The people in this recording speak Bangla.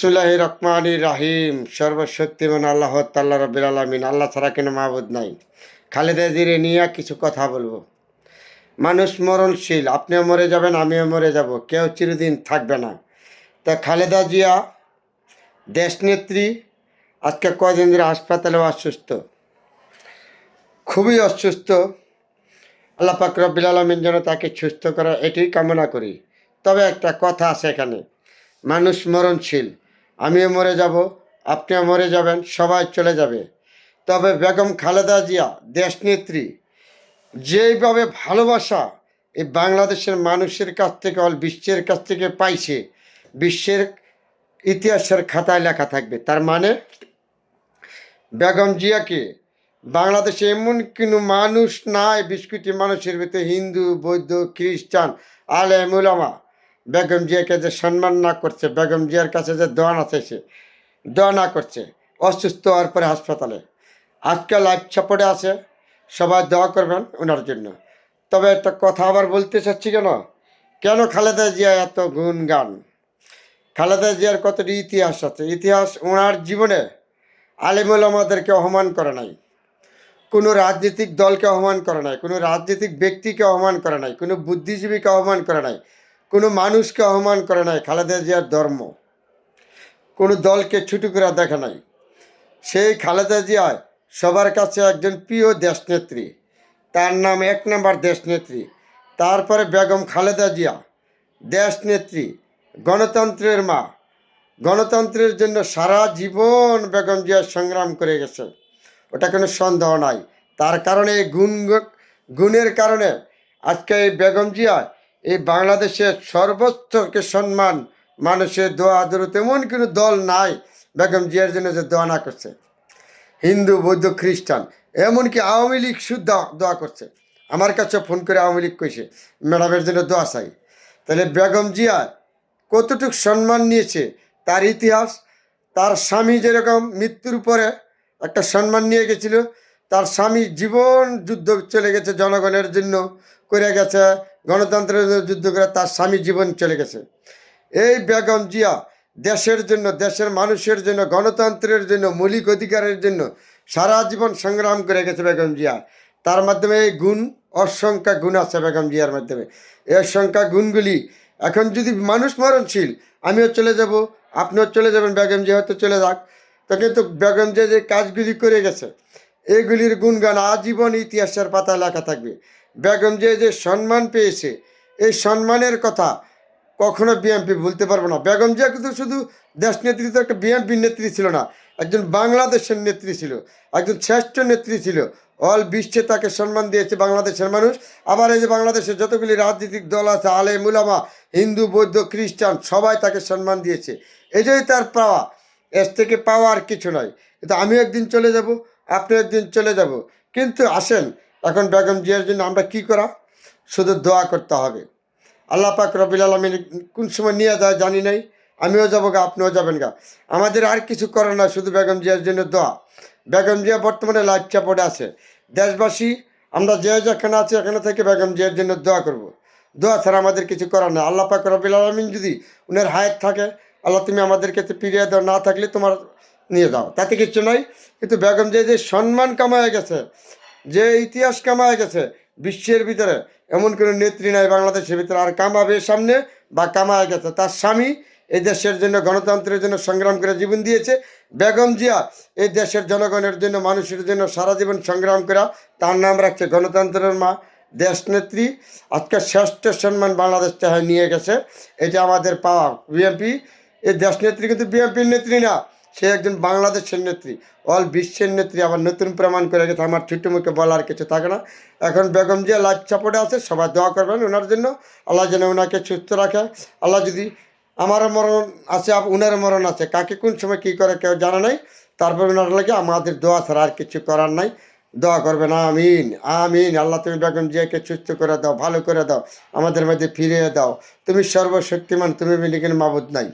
সুলাহি রহমানি রাহিম সর্বশক্তিমান আল্লাহ তাল্লাহ রবিল আলমিন। আল্লাহ ছাড়া কেন মাহবুদ নাই। খালেদা জিরে নিয়ে কিছু কথা বলব। মানুষ মরণশীল। আপনিও মরে যাবেন, আমিও মরে যাব। কেউ চিরদিন থাকবে না। তা খালেদা জিয়া, দেশনেত্রী, আজকে কয়দিন ধরে হাসপাতালেও অসুস্থ। খুবই অসুস্থ। আল্লাহ পাক রব্বিল আলমিন যেন তাকে সুস্থ করা এটাই কামনা করি। তবে একটা কথা আছে এখানে। মানুষ মরণশীল। আমিও মরে যাব, আপনিও মরে যাবেন, সবাই চলে যাবে। তবে বেগম খালেদা জিয়া, দেশনেত্রী, যেইভাবে ভালোবাসা এই বাংলাদেশের মানুষের কাছ থেকে, অল বিশ্বের কাছ থেকে পাইছে, বিশ্বের ইতিহাসের খাতায় লেখা থাকবে। তার মানে বেগম জিয়াকে বাংলাদেশে এমন কোনো মানুষ নাই, বিশ কোটি মানুষের ভিতরে হিন্দু, বৌদ্ধ, খ্রিস্টান আলে মুলামা বেগম জিয়াকে যে সম্মান না করছে, বেগম জিয়ার কাছে যে দোয়া না চাইছে, দোয়া না করছে, অসুস্থ হওয়ার পরে হাসপাতালে। আজকে লাইফ সাপোর্টে আছে, সবাই দোয়া করবেন ওনার জন্য। তবে একটা কথা আবার বলতে চাচ্ছি কেন? কেন খালেদা জিয়া এত গুণগান? খালেদা জিয়ার কতটি ইতিহাস আছে? ইতিহাস ওনার জীবনে আলিমুল আমাদেরকে অপমান করে নাই। কোনো রাজনৈতিক দলকে অপমান করে নাই, কোনো রাজনৈতিক ব্যক্তিকে অপমান করে নাই, কোনো বুদ্ধিজীবীকে অপমান করে নাই। কোনো মানুষকে অপমান করে নাই, খালেদা জিয়ার ধর্ম। কোনো দলকে ছুটু করে দেখে নাই। সেই খালেদা জিয়া সবার কাছে একজন প্রিয় দেশনেত্রী। তার নাম এক নম্বর দেশনেত্রী। তারপরে বেগম খালেদা জিয়া, দেশনেত্রী, গণতন্ত্রের মা। গণতন্ত্রের জন্য সারা জীবন বেগম জিয়া সংগ্রাম করে গেছে। ওটা কোনো সন্দেহ নাই। তার কারণে গুণ, গুণের কারণে আজকে এই বেগম জিয়া এই বাংলাদেশের সর্বোচ্চকে সম্মান, মানুষের দোয়া দূর তেমন কোনো দল নাই, বেগম জিয়ার জন্য যে দোয়া না করছে। হিন্দু, বৌদ্ধ, খ্রিস্টান, এমনকি আওয়ামী লীগ শুদ্ধ দোয়া করছে। আমার কাছে ফোন করে আওয়ামী লীগ কইছে, ম্যাডামের জন্য দোয়া চাই। তাহলে বেগম জিয়া কতটুক সম্মান নিয়েছে, তার ইতিহাস, তার স্বামী যেরকম মৃত্যুর পরে একটা সম্মান নিয়ে গেছিল, তার স্বামী জীবন যুদ্ধ চলে গেছে জনগণের জন্য করে গেছে, গণতন্ত্রের যুদ্ধ করে তার স্বামী জীবন চলে গেছে। এই বেগম জিয়া দেশের জন্য, দেশের মানুষের জন্য, গণতন্ত্রের জন্য, মৌলিক অধিকারের জন্য সারা জীবন সংগ্রাম করে গেছে বেগম জিয়া। তার মাধ্যমে এই গুণ, অসংখ্য গুণ আছে বেগম জিয়ার মাধ্যমে। এই অসংখ্য গুণগুলি এখন যদি মানুষ মরণশীল, আমিও চলে যাব, আপনিও চলে যাবেন বেগম জিয়া, হয়তো চলে যাক। তো কিন্তু বেগম জিয়া যে কাজগুলি করে গেছে, এগুলির গুণগান আজীবন ইতিহাসের পাতায় লেখা থাকবে। বেগম যে যে সম্মান পেয়েছে, এই সম্মানের কথা কখনো বিএনপি ভুলতে পারব না। বেগম জিয়া কিন্তু শুধু দেশ নেত্রী তো একটা বিএনপির নেত্রী ছিল না, একজন বাংলাদেশের নেত্রী ছিল, একজন শ্রেষ্ঠ নেত্রী ছিল। অল বিশ্বে তাকে সম্মান দিয়েছে বাংলাদেশের মানুষ। আবার এই যে বাংলাদেশের যতগুলি রাজনৈতিক দল আছে আলে মুলামা হিন্দু, বৌদ্ধ, খ্রিস্টান, সবাই তাকে সম্মান দিয়েছে। এটাই তার পাওয়া, এর থেকে পাওয়া আর কিছু নয়। কিন্তু আমি একদিন চলে যাব আপনি একদিন চলে যাব। কিন্তু আসেন এখন বেগম জিয়ার জন্য আমরা কি করা? শুধু দোয়া করতে হবে। আল্লাহ পাক রবিল আলমিন কোন সময় নিয়ে যায় জানি নাই, আমিও যাব গা, আপনিও যাবেন গা। আমাদের আর কিছু করে না শুধু বেগম জিয়ার জন্য দোয়া। বেগম জিয়া বর্তমানে লাইফ চাপড়ে আছে। দেশবাসী, আমরা যে যেখানে আছি, এখানে থেকে বেগম জিয়ার জন্য দোয়া করব। দোয়া ছাড়া আমাদের কিছু করার না আল্লাহ পাক রবিল আলমিন যদি উনার হায়াত থাকে, আল্লাহ তুমি আমাদেরকে ফিরিয়ে দাও, না থাকলে তোমার নিয়ে যাও। তাতে কিছু নয় কিন্তু বেগম জিয়া যে সম্মান কামায় গেছে যে ইতিহাস কামায় গেছে বিশ্বের ভিতরে, এমন কোনো নেত্রী নাই বাংলাদেশের ভিতরে, আর কামাবে সামনে বা কামায় গেছে। তার স্বামী এই দেশের জন্য, গণতন্ত্রের জন্য সংগ্রাম করে জীবন দিয়েছে। বেগম জিয়া এই দেশের জনগণের জন্য, মানুষের জন্য সারা জীবন সংগ্রাম করা, তার নাম রাখছে গণতন্ত্রের মা দেশনেত্রী আজকে শ্রেষ্ঠ সম্মান বাংলাদেশ চাহে নিয়ে গেছে। এটা আমাদের পাওয়া বিএনপি। এই দেশনেত্রী কিন্তু বিএনপির নেত্রী না। সে একজন বাংলাদেশের নেত্রী। অল বিশ্বের নেত্রী, আবার নতুন প্রমাণ করে গেছে, আমার ছোট্ট মুখে বলার কিছু থাকে না। এখন বেগম জিয়া লাইফ সাপোর্টে আছে, সবাই দোয়া করবেন ওনার জন্য। আল্লাহ যেন ওনাকে সুস্থ রাখে। আল্লাহ যদি আমারও মরণ আছে উনার মরণ আছে, কাকে কোন সময় কী করে কেউ জানা নাই। তারপর ওনার লাগে আমাদের দোয়া ছাড়া আর কিছু করার নাই। দোয়া করবেন, আমিন আমিন। আল্লাহ তুমি বেগম জিয়াকে সুস্থ করে দাও, ভালো করে দাও, আমাদের মধ্যে ফিরিয়ে দাও। তুমি সর্বশক্তিমান, তুমি বিলিকেন মাবুদ নাই।